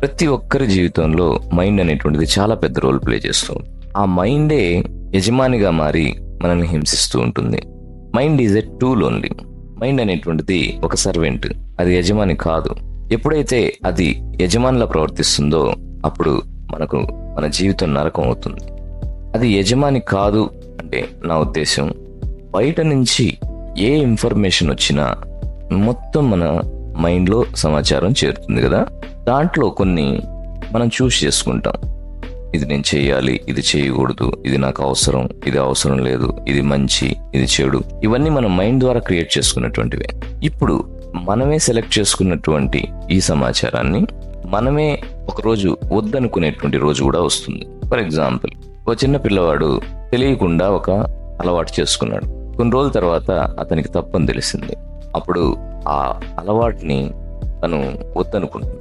ప్రతి ఒక్కరి జీవితంలో మైండ్ అనేటువంటిది చాలా పెద్ద రోల్ ప్లే చేస్తుంది ఆ మైండే యజమానిగా మారి మనల్ని హింసిస్తూ ఉంటుంది. Mind is a tool only. Mind అనేటువంటిది ఒక సర్వెంట్. అది యజమాని కాదు. ఎప్పుడైతే అది యజమానిలా ప్రవర్తిస్తుందో అప్పుడు మనకు మన జీవితం నరకం అవుతుంది. అది యజమాని కాదు అంటే నా ఉద్దేశం. బయట నుంచి ఏ ఇన్ఫర్మేషన్ వచ్చినా మొత్తం మన మైండ్లో సమాచారం చేరుతుంది కదా? దాంట్లో కొన్ని మనం చూస్ చేసుకుంటాం. ఇది నేను చేయాలి ఇది చేయకూడదు ఇది నాకు అవసరం ఇది అవసరం లేదు ఇది మంచి ఇది చెడు. ఇవన్నీ మనం మైండ్ ద్వారా క్రియేట్ చేసుకున్నటువంటివే. ఇప్పుడు మనమే సెలెక్ట్ చేసుకున్నటువంటి ఈ సమాచారాన్ని మనమే ఒకరోజు వద్దనుకునేటువంటి రోజు కూడా వస్తుంది. ఫర్ ఎగ్జాంపుల్ ఒక చిన్న పిల్లవాడు తెలియకుండా ఒక అలవాటు చేసుకున్నాడు. కొన్ని రోజుల తర్వాత అతనికి తప్పని తెలిసింది. అప్పుడు ఆ అలవాటుని తను వద్దనుకుంటుంది.